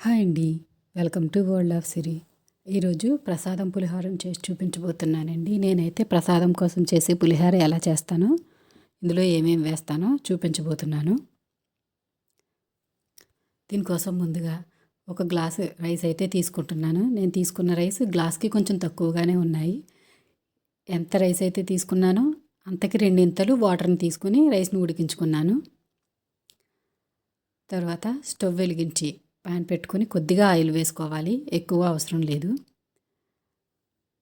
Hi అండి. Welcome to world of Siri. ఈరోజు ప్రసాదం పులిహోరం చేసి చూపించబోతున్నానండి. నేనైతే ప్రసాదం కోసం చేసే పులిహోర ఎలా చేస్తానో ఇందులో ఏమేమి వేస్తానో చూపించబోతున్నాను. దీనికోసం ముందుగా ఒక గ్లాసు రైస్ అయితే తీసుకుంటున్నాను. నేను తీసుకున్న రైస్ గ్లాస్కి కొంచెం తక్కువగానే ఉన్నాయి. ఎంత రైస్ అయితే తీసుకున్నానో అంతకి రెండింతలు వాటర్ని తీసుకుని రైస్ని ఉడికించుకున్నాను. తర్వాత స్టవ్ వెలిగించి ప్యాన్ పెట్టుకొని కొద్దిగా ఆయిల్ వేసుకోవాలి. ఎక్కువ అవసరం లేదు.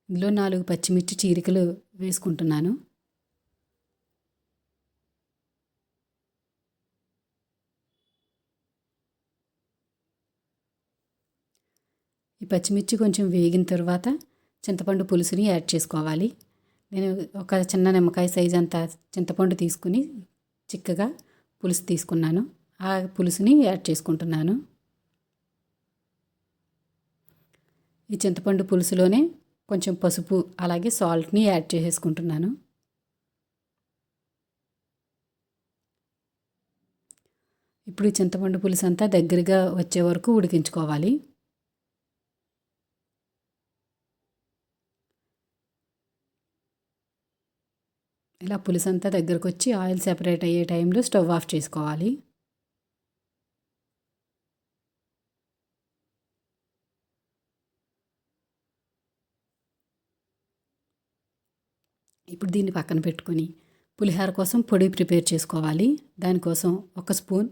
ఇందులో నాలుగు పచ్చిమిర్చి చీరికలు వేసుకుంటున్నాను. ఈ పచ్చిమిర్చి కొంచెం వేగిన తర్వాత చింతపండు పులుసుని యాడ్ చేసుకోవాలి. నేను ఒక చిన్న నిమ్మకాయ సైజ్ అంత చింతపండు తీసుకుని చిక్కగా పులుసు తీసుకున్నాను. ఆ పులుసుని యాడ్ చేసుకుంటున్నాను. ఈ చింతపండు పులుసులోనే కొంచెం పసుపు అలాగే సాల్ట్ని యాడ్ చేసేసుకుంటున్నాను. ఇప్పుడు ఈ చింతపండు పులుసు అంతా దగ్గరగా వచ్చే వరకు ఉడికించుకోవాలి. ఇలా పులుసు అంతా దగ్గరకు వచ్చి ఆయిల్ సెపరేట్ అయ్యే టైంలో స్టవ్ ఆఫ్ చేసుకోవాలి. ఇప్పుడు దీన్ని పక్కన పెట్టుకొని పులిహోర కోసం పొడి ప్రిపేర్ చేసుకోవాలి. దానికోసం ఒక స్పూన్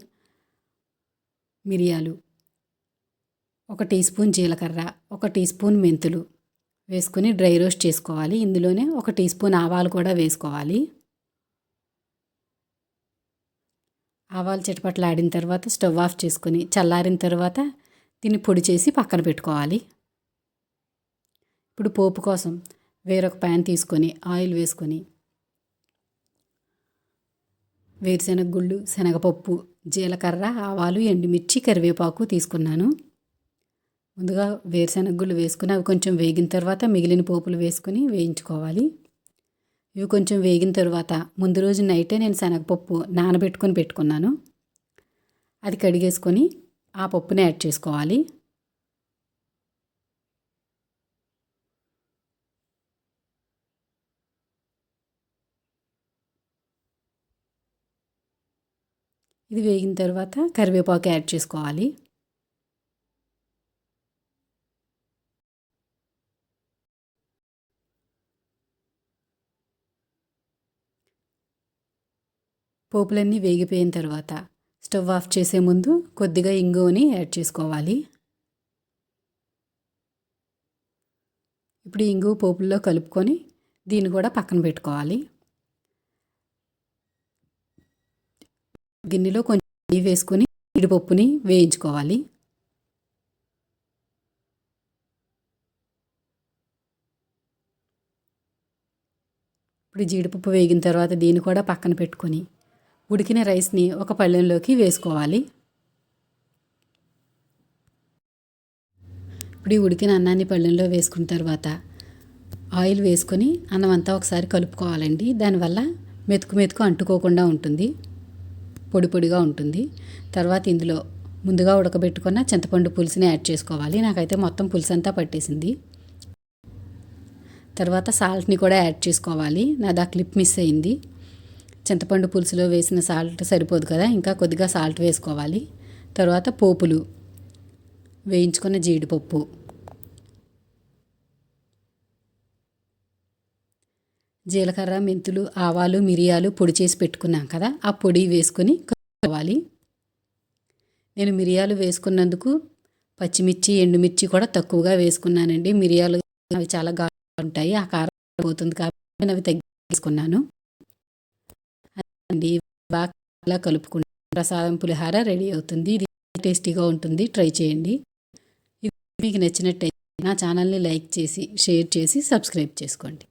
మిరియాలు ఒక టీ స్పూన్ జీలకర్ర ఒక టీ స్పూన్ మెంతులు వేసుకొని డ్రై రోస్ట్ చేసుకోవాలి. ఇందులోనే ఒక టీ స్పూన్ ఆవాలు కూడా వేసుకోవాలి. ఆవాలు చిటపట్లాడిన తర్వాత స్టవ్ ఆఫ్ చేసుకొని చల్లారిన తర్వాత దీన్ని పొడి చేసి పక్కన పెట్టుకోవాలి. ఇప్పుడు పోపు కోసం వేరొక ప్యాన్ తీసుకొని ఆయిల్ వేసుకొని వేరుశెనగ గుళ్ళు శనగపప్పు జీలకర్ర ఆవాలు ఎండుమిర్చి కరివేపాకు తీసుకున్నాను. ముందుగా వేరుశెనగ గుళ్ళు వేసుకుని అవి కొంచెం వేగిన తర్వాత మిగిలిన పోపులు వేసుకుని వేయించుకోవాలి. ఇవి కొంచెం వేగిన తర్వాత ముందు రోజు నైటే నేను శనగపప్పు నానబెట్టుకొని పెట్టుకున్నాను. అది కడిగేసుకొని ఆ పప్పుని యాడ్ చేసుకోవాలి. ఇది వేగిన తర్వాత కరివేపాకు యాడ్ చేసుకోవాలి. పోపులన్నీ వేగిపోయిన తర్వాత స్టవ్ ఆఫ్ చేసే ముందు కొద్దిగా ఇంగువని యాడ్ చేసుకోవాలి. ఇప్పుడు ఇంగువ పోపుల్లో కలుపుకొని దీన్ని కూడా పక్కన పెట్టుకోవాలి. గిన్నెలో కొంచెం నెయ్యి వేసుకొని జీడిపప్పుని వేయించుకోవాలి. ఇప్పుడు జీడిపప్పు వేగిన తర్వాత దీన్ని కూడా పక్కన పెట్టుకొని ఉడికిన రైస్ని ఒక పళ్ళెంలోకి వేసుకోవాలి. ఇప్పుడు ఈ ఉడికిన అన్నాన్ని పళ్ళెంలో వేసుకున్న తర్వాత ఆయిల్ వేసుకొని అన్నం అంతా ఒకసారి కలుపుకోవాలండి. దానివల్ల మెతుకు మెతుకు అంటుకోకుండా ఉంటుంది. పొడి పొడిగా ఉంటుంది. తర్వాత ఇందులో ముందుగా ఉడకబెట్టుకున్న చింతపండు పులుసుని యాడ్ చేసుకోవాలి. నాకైతే మొత్తం పులుసు అంతా పట్టేసింది. తర్వాత సాల్ట్ని కూడా యాడ్ చేసుకోవాలి. నాది ఆ క్లిప్ మిస్ అయింది. చింతపండు పులుసులో వేసిన సాల్ట్ సరిపోదు కదా ఇంకా కొద్దిగా సాల్ట్ వేసుకోవాలి. తర్వాత పోపులు వేయించుకున్న జీడిపప్పు. జీలకర్ర మెంతులు ఆవాలు మిరియాలు పొడి చేసి పెట్టుకున్నాం కదా ఆ పొడి వేసుకొని కలుపుకోవాలి నేను మిరియాలు వేసుకున్నందుకు పచ్చిమిర్చి ఎండుమిర్చి కూడా తక్కువగా వేసుకున్నానండి. మిరియాలు అవి చాలా గా ఉంటాయి ఆ కారం పోతుంది కాబట్టి నేను అవి తగ్గించుకున్నాను. అండి బాగా కలుపుకుంటే. ప్రసాదం పులిహార రెడీ అవుతుంది. ఇది టేస్టీగా ఉంటుంది. ట్రై చేయండి. ఇది మీకు నచ్చినట్టయితే నా ఛానల్ని లైక్ చేసి షేర్ చేసి సబ్స్క్రైబ్ చేసుకోండి.